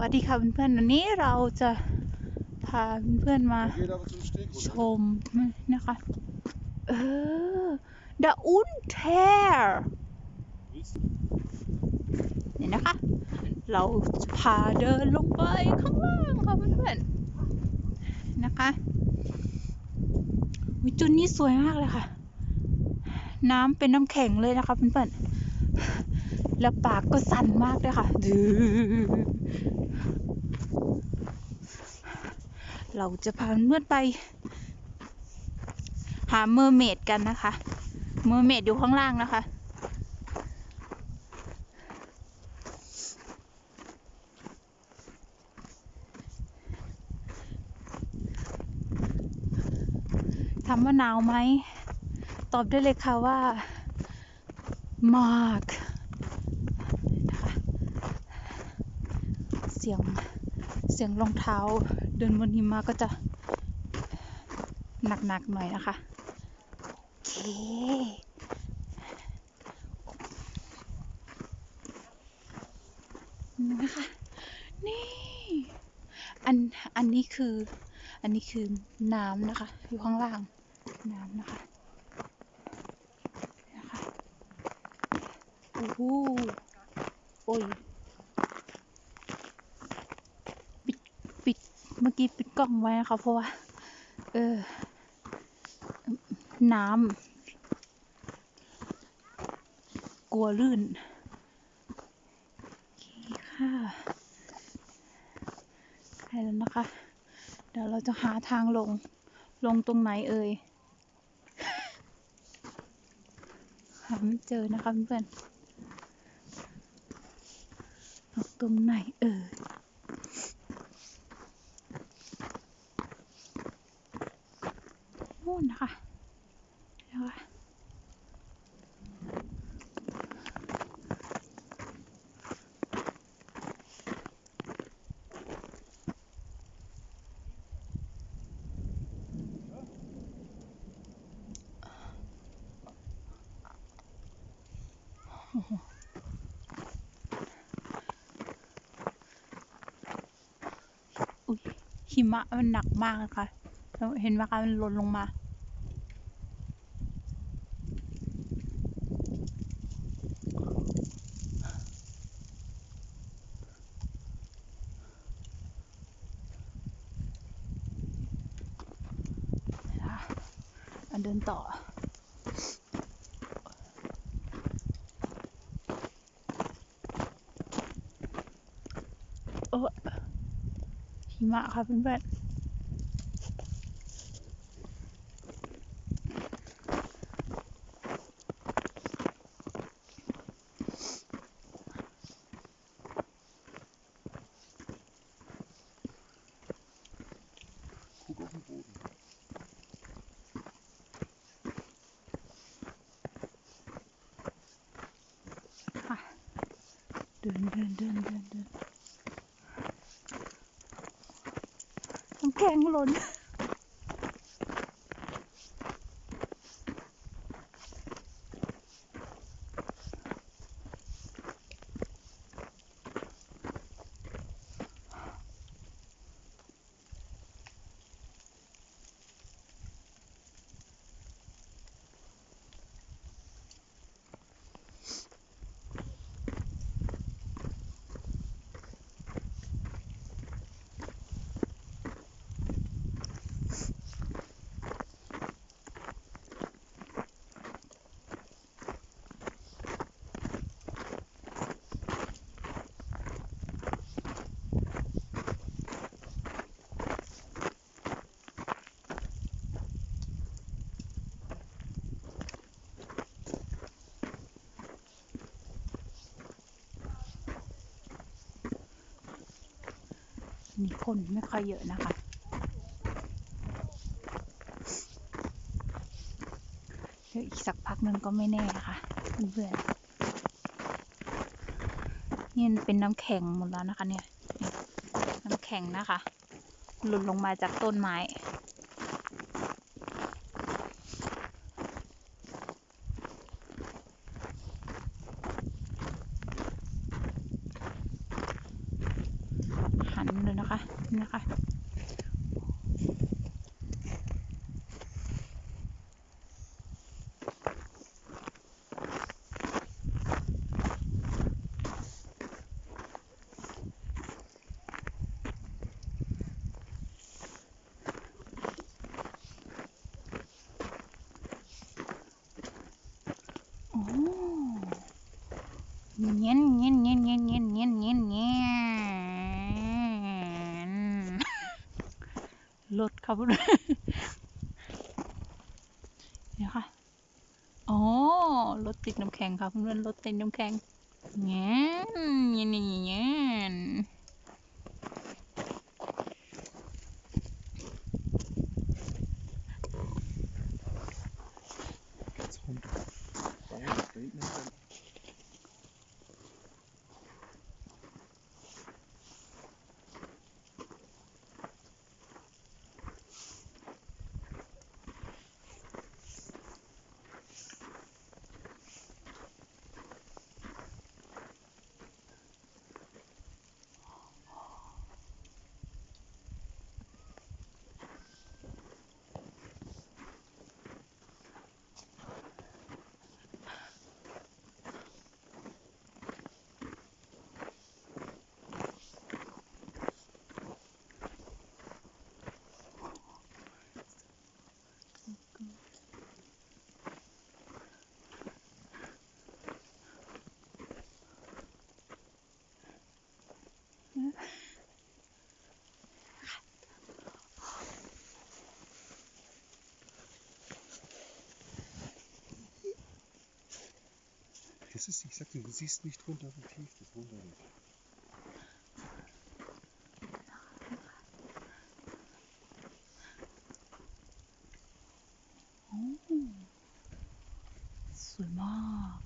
วัสดีค่ะเพื่อนๆวันนี้เราจะพาเพื่อนๆมาชมนะคะเออ The Unter นี่นะคะ เราจะพาเดินลงไปข้างล่างค่ะเพื่อนๆนะคะวิจุดนี้สวยมากเลยค่ะ น้ำเป็นน้ำแข็งเลยนะคะเพื่อนๆแล้วปากก็สั่นมากเลยค่ะดื้อ เราจะพาเพื่อนไป หาเมอร์เมดกันนะคะ เมอร์เมดอยู่ข้างล่างนะคะ ถามว่าหนาวไหม ตอบได้เลยค่ะว่า มากนะคะเสียง เสียงรองเท้าเดินบนหิมะก็จะหนักๆหน่อยนะคะ โอเคนี่นะคะนี่ อัน อันนี้คือ อันนี้คือน้ำนะคะ อยู่ข้างล่าง น้ำนะคะ นะคะ โอ้โหโอ้ย ปิด ปิด เมื่อกี้ปิดกล้องไว้นะคะเพราะว่า เออ น้ำกลัวลื่นค่ะใกล้แล้วนะคะ เดี๋ยวเราจะหาทางลง ลงตรงไหนเอ่ยหาไม่เจอนะคะเพื่อนๆลงตรงไหนเอ่ย นะคะนะคะอุ้ยหิมะมันหนักมากเลยค่ะเห็นไหมคะมันหล่นลงมา อันเดินต่อเออหิมะค่ะเพื่อนๆ เดินเดินเดินเดินเดินน้ำแข็งหล่น มีคนไม่ค่อยเยอะนะคะ เดี๋ยวอีกสักพักนึงก็ไม่แน่ะคะเพื่อนๆนี่เป็นน้ำแข็งหมดแล้วนะคะเนี่ย น้ำแข็งนะคะ หล่นลงมาจากต้นไม้ นะคะนี่นะคะ โอ้ เงี้ยนเงี้ยนเงี้ยนเงี้ยนเงี้ยนเงี้ยนเงี้ยนเงี้ยนรถครับเนี่ยวค่ะอ๋อรถติดน้ำแข็งค่ะเพื่อนๆรถติดน้ำแข็งเงี้ยนเงี้ยนเงี้ยน Das ist, ich sag dir, du siehst nicht runter wie tief das runter geht. Oh. 水吗？